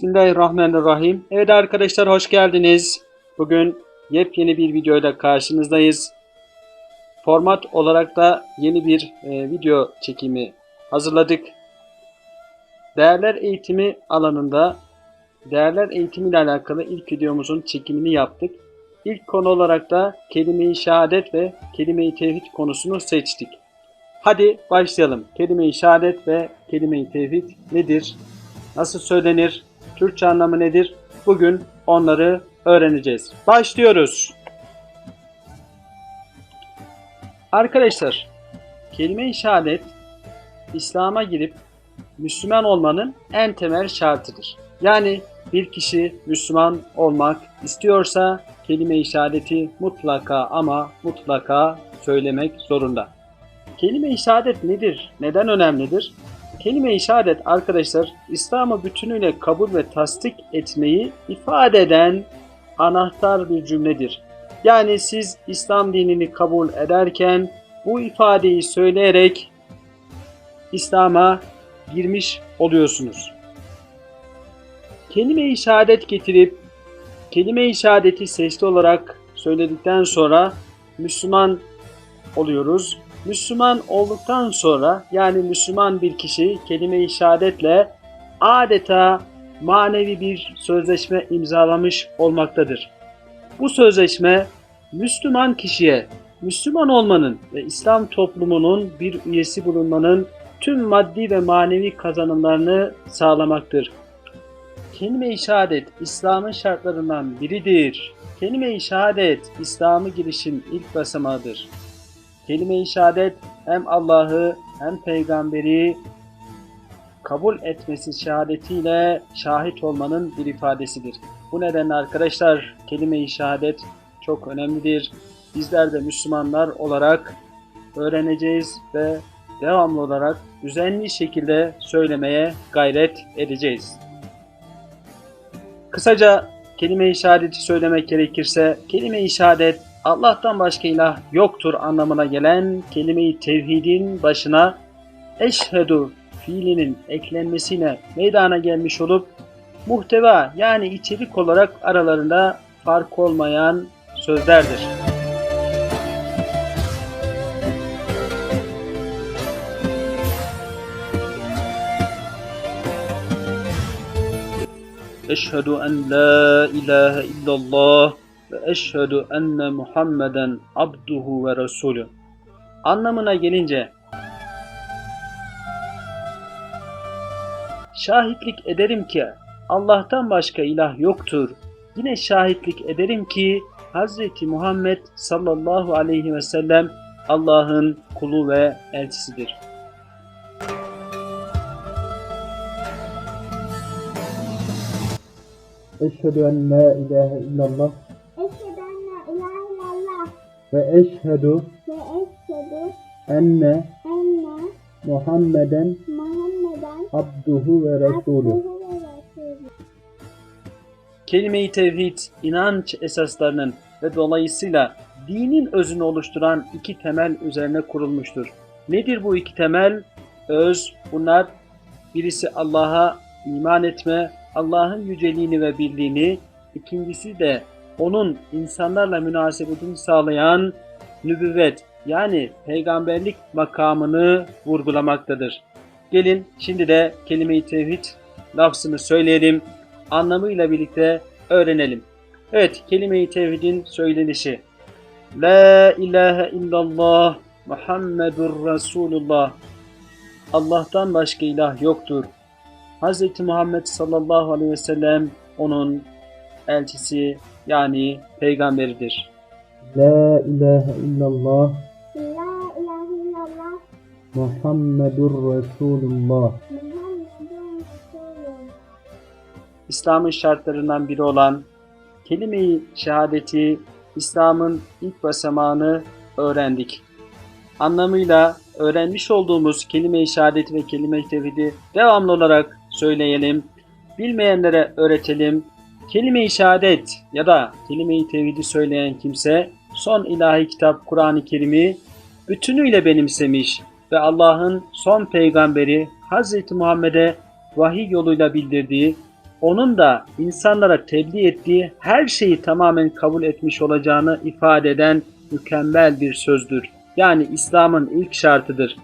Bismillahirrahmanirrahim. Evet arkadaşlar hoş geldiniz. Bugün yepyeni bir videoyla karşınızdayız. Format olarak da yeni bir e, video çekimi hazırladık. Değerler eğitimi alanında değerler eğitimi ile alakalı ilk videomuzun çekimini yaptık. İlk konu olarak da kelime-i şehadet ve kelime-i tevhid konusunu seçtik. Hadi başlayalım. Kelime-i şehadet ve kelime-i tevhid nedir? Nasıl söylenir? Türkçe anlamı nedir? Bugün onları öğreneceğiz. Başlıyoruz. Arkadaşlar, kelime-i şehadet İslam'a girip Müslüman olmanın en temel şartıdır. Yani bir kişi Müslüman olmak istiyorsa kelime-i şehadeti mutlaka ama mutlaka söylemek zorunda. Kelime-i şehadet nedir? Neden önemlidir? Kelime-i şehadet arkadaşlar İslam'ı bütünüyle kabul ve tasdik etmeyi ifade eden anahtar bir cümledir. Yani siz İslam dinini kabul ederken bu ifadeyi söyleyerek İslam'a girmiş oluyorsunuz. Kelime-i şehadet getirip kelime-i şehadeti sesli olarak söyledikten sonra Müslüman oluyoruz. Müslüman olduktan sonra yani Müslüman bir kişi kelime-i şehadetle adeta manevi bir sözleşme imzalamış olmaktadır. Bu sözleşme Müslüman kişiye Müslüman olmanın ve İslam toplumunun bir üyesi bulunmanın tüm maddi ve manevi kazanımlarını sağlamaktır. Kelime-i şehadet İslam'ın şartlarından biridir. Kelime-i şehadet İslam'a girişin ilk basamağıdır. Kelime-i şehadet hem Allah'ı hem peygamberi kabul etmesi şehadetiyle şahit olmanın bir ifadesidir. Bu nedenle arkadaşlar kelime-i şehadet çok önemlidir. Bizler de Müslümanlar olarak öğreneceğiz ve devamlı olarak düzenli şekilde söylemeye gayret edeceğiz. Kısaca kelime-i şehadeti söylemek gerekirse kelime-i şehadet Allah'tan başka ilah yoktur anlamına gelen kelime-i tevhidin başına eşhedü fiilinin eklenmesiyle meydana gelmiş olup muhteva yani içerik olarak aralarında fark olmayan sözlerdir. Eşhedü en la ilahe illallah ve eşhedü enne Muhammeden abduhu ve resulü. Anlamına gelince şahitlik ederim ki Allah'tan başka ilah yoktur. Yine şahitlik ederim ki Hz. Muhammed sallallahu aleyhi ve sellem Allah'ın kulu ve elçisidir. Eşhedü en la ilahe illallah Ve eşhedü ve eşhedü enne enne Muhammeden Muhammeden abduhu ve resulü. abduhu ve resulü. Kelime-i tevhid, inanç esaslarının ve dolayısıyla dinin özünü oluşturan iki temel üzerine kurulmuştur. Nedir bu iki temel? Öz, bunlar birisi Allah'a iman etme, Allah'ın yüceliğini ve birliğini, ikincisi de onun insanlarla münasebetini sağlayan nübüvvet yani peygamberlik makamını vurgulamaktadır. Gelin şimdi de kelime-i tevhid lafzını söyleyelim, anlamıyla birlikte öğrenelim. Evet, kelime-i tevhidin söylenişi. La ilahe illallah Muhammedur Resulullah. Allah'tan başka ilah yoktur. Hz. Muhammed sallallahu aleyhi ve sellem onun elçisi yani peygamberidir. La ilahe illallah La ilahe illallah Muhammedur Resulullah. Muhammedun Resulü. İslam'ın şartlarından biri olan kelime-i şehadeti İslam'ın ilk basamağını öğrendik. Anlamıyla öğrenmiş olduğumuz kelime-i şehadeti ve kelime-i tevhidi devamlı olarak söyleyelim. Bilmeyenlere öğretelim. Kelime-i şehadet ya da kelime-i tevhidi söyleyen kimse son ilahi kitap Kur'an-ı Kerim'i bütünüyle benimsemiş ve Allah'ın son peygamberi Hz. Muhammed'e vahiy yoluyla bildirdiği onun da insanlara tebliğ ettiği her şeyi tamamen kabul etmiş olacağını ifade eden mükemmel bir sözdür. Yani İslam'ın ilk şartıdır.